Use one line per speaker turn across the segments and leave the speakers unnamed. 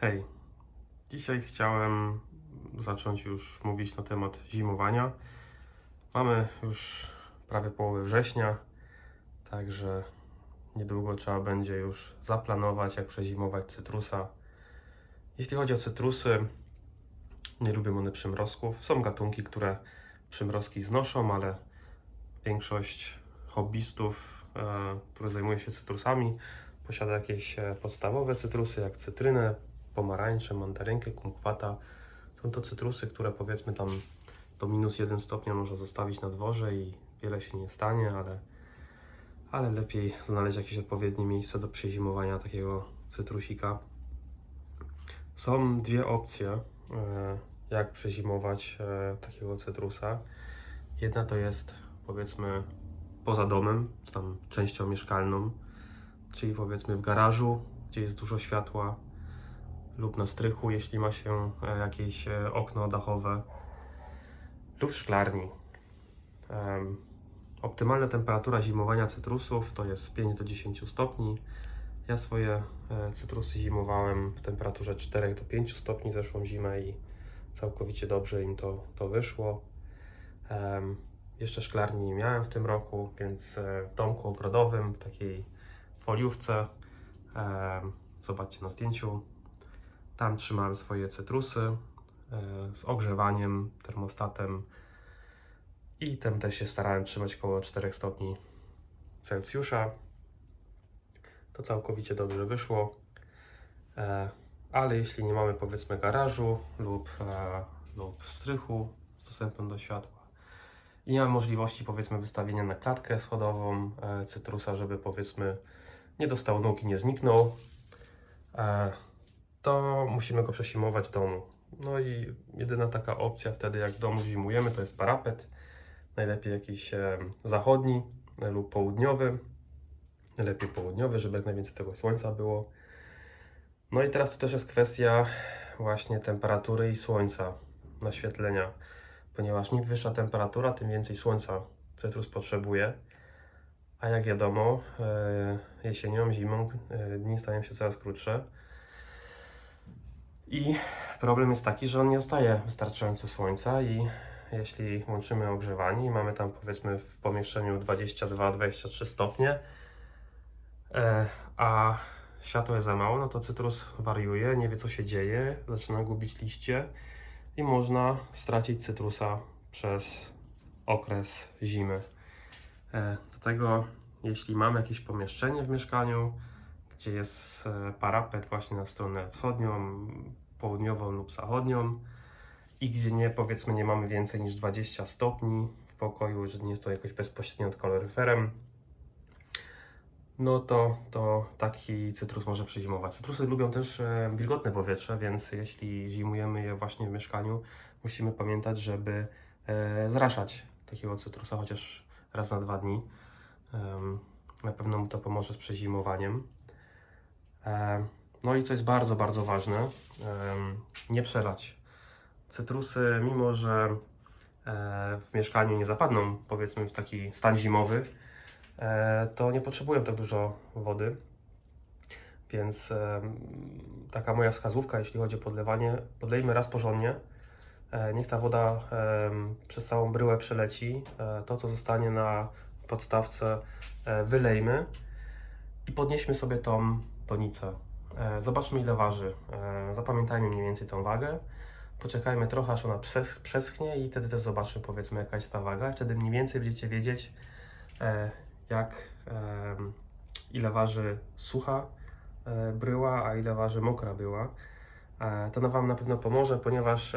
Hej, dzisiaj chciałem zacząć już mówić na temat zimowania. Mamy już prawie połowę września, także niedługo trzeba będzie już zaplanować, jak przezimować cytrusa. Jeśli chodzi o cytrusy, nie lubią one przymrozków. Są gatunki, które przymrozki znoszą, ale większość hobbystów, e, które zajmuje się cytrusami, posiada jakieś e, podstawowe cytrusy, jak cytrynę, pomarańcze, mandarynkę, kumkwata. Są to cytrusy, które powiedzmy tam do minus 1 stopnia można zostawić na dworze i wiele się nie stanie, ale, ale lepiej znaleźć jakieś odpowiednie miejsce do przezimowania takiego cytrusika. Są dwie opcje, e, jak przezimować e, takiego cytrusa. Jedna to jest powiedzmy poza domem, tam częścią mieszkalną, czyli powiedzmy w garażu, gdzie jest dużo światła, lub na strychu, jeśli ma się e, jakieś e, okno dachowe, lub szklarni. Optymalna temperatura zimowania cytrusów to jest 5 do 10 stopni. Ja swoje e, cytrusy zimowałem w temperaturze 4 do 5 stopni zeszłą zimę i całkowicie dobrze im to, to wyszło. Jeszcze szklarni nie miałem w tym roku, więc w domku ogrodowym, w takiej foliówce, zobaczcie na zdjęciu, tam trzymałem swoje cytrusy e, z ogrzewaniem, termostatem i tam też się starałem trzymać około 4 stopni Celsjusza. To całkowicie dobrze wyszło. E, Ale jeśli nie mamy powiedzmy garażu lub, e, lub strychu z dostępem do światła i nie mamy możliwości powiedzmy wystawienia na klatkę schodową cytrusa, żeby powiedzmy nie dostał nóg i nie zniknął, to musimy go przesimować w domu. No i jedyna taka opcja wtedy, jak w domu zimujemy, to jest parapet. Najlepiej jakiś e, zachodni lub południowy. Najlepiej południowy, żeby jak najwięcej tego słońca było. No i teraz to też jest kwestia właśnie temperatury i słońca, naświetlenia. Ponieważ im wyższa temperatura, tym więcej słońca cytrus potrzebuje. A jak wiadomo, e, jesienią, zimą e, dni stają się coraz krótsze. I problem jest taki, że on nie dostaje wystarczająco słońca i jeśli włączymy ogrzewanie i mamy tam powiedzmy w pomieszczeniu 22-23 stopnie, e, a światło jest za mało, no to cytrus wariuje, nie wie co się dzieje, zaczyna gubić liście i można stracić cytrusa przez okres zimy. E, Dlatego jeśli mamy jakieś pomieszczenie w mieszkaniu, gdzie jest e, parapet właśnie na stronę wschodnią, południową lub zachodnią i gdzie nie, powiedzmy, nie mamy więcej niż 20 stopni w pokoju, że nie jest to jakoś bezpośrednio nad kaloryferem, no to, to taki cytrus może przezimować. Cytrusy lubią też e, wilgotne powietrze, więc jeśli zimujemy je właśnie w mieszkaniu, musimy pamiętać, żeby e, zraszać takiego cytrusa chociaż raz na dwa dni. Na pewno mu to pomoże z przezimowaniem. No i co jest bardzo, bardzo ważne, nie przelać. Cytrusy, mimo że e, w mieszkaniu nie zapadną, powiedzmy w taki stan zimowy, e, to nie potrzebują tak dużo wody. Więc taka moja wskazówka, jeśli chodzi o podlewanie, podlejmy raz porządnie. E, Niech ta woda przez całą bryłę przeleci. To, co zostanie na podstawce, wylejmy i podnieśmy sobie tą tonicę. E, Zobaczmy, ile waży. E, Zapamiętajmy mniej więcej tą wagę. Poczekajmy trochę, aż ona przes- przeschnie i wtedy też zobaczmy, powiedzmy, jaka jest ta waga. Wtedy mniej więcej będziecie wiedzieć, e, jak, ile waży sucha bryła, a ile waży mokra bryła. E, To Wam na pewno pomoże, ponieważ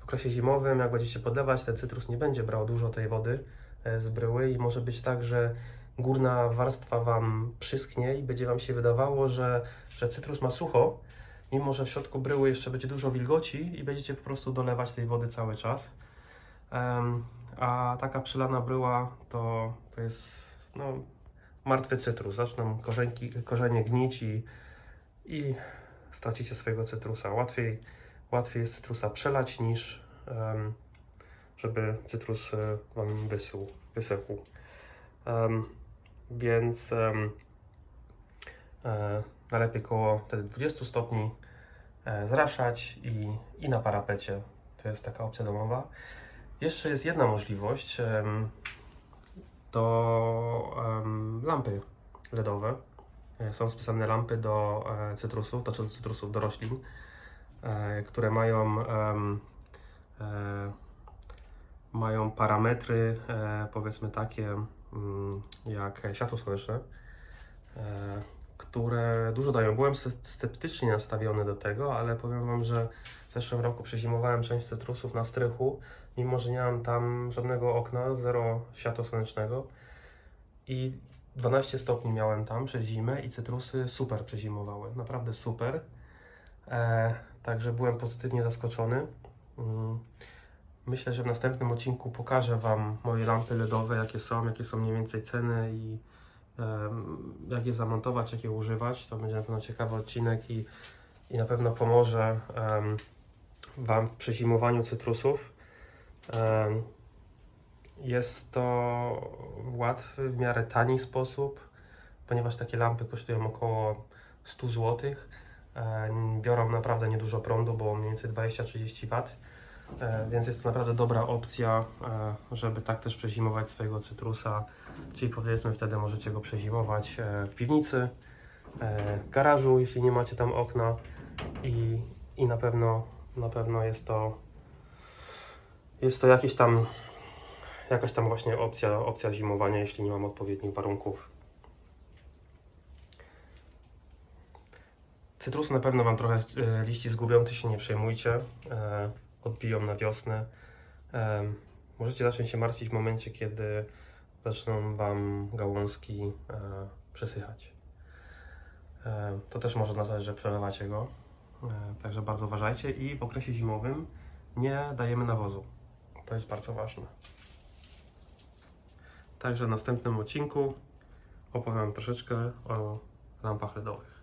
w okresie zimowym, jak będziecie podlewać, ten cytrus nie będzie brał dużo tej wody z bryły i może być tak, że górna warstwa Wam przysknie i będzie Wam się wydawało, że, że cytrus ma sucho, mimo że w środku bryły jeszcze będzie dużo wilgoci i będziecie po prostu dolewać tej wody cały czas. A taka przylana bryła to, to jest no, martwy cytrus. Zaczną korzenie gnić i, i stracicie swojego cytrusa. Łatwiej, łatwiej jest cytrusa przelać niż żeby cytrus e, Wam wysół, wysechł. Em, więc em, e, najlepiej koło wtedy 20 stopni e, zraszać i, i na parapecie. To jest taka opcja domowa. Jeszcze jest jedna możliwość, em, to em, lampy LEDowe. E, Są specjalne lampy do e, cytrusów, to czy do cytrusów, do roślin, e, które mają, em, e, mają parametry, e, powiedzmy takie, jak światło słoneczne, e, które dużo dają. Byłem sce- sceptycznie nastawiony do tego, ale powiem Wam, że w zeszłym roku przezimowałem część cytrusów na strychu, mimo że nie mam tam żadnego okna, zero światła słonecznego i 12 stopni miałem tam przez zimę i cytrusy super przezimowały, naprawdę super. E, także byłem pozytywnie zaskoczony. Mm. Myślę, że w następnym odcinku pokażę Wam moje lampy LEDowe, jakie są, jakie są mniej więcej ceny i jak je zamontować, jak je używać. To będzie na pewno ciekawy odcinek i, i na pewno pomoże Wam w przezimowaniu cytrusów. Jest to łatwy, w miarę tani sposób, ponieważ takie lampy kosztują około 100 zł. Biorą naprawdę niedużo prądu, bo mniej więcej 20-30 W. E, Więc jest to naprawdę dobra opcja, e, żeby tak też przezimować swojego cytrusa. Czyli powiedzmy wtedy możecie go przezimować e, w piwnicy, w garażu, jeśli nie macie tam okna i, i na pewno na pewno jest to jest to jakieś tam jakaś tam właśnie opcja, opcja zimowania, jeśli nie mam odpowiednich warunków. Cytrusy na pewno Wam trochę liści zgubią, Ty się nie przejmujcie. Odbiją na wiosnę. Możecie zacząć się martwić w momencie, kiedy zaczną Wam gałązki e, przesychać. E, to też może oznaczać, że przelewacie go. E, także bardzo uważajcie i w okresie zimowym nie dajemy nawozu. To jest bardzo ważne. Także w następnym odcinku opowiem troszeczkę o lampach LEDowych.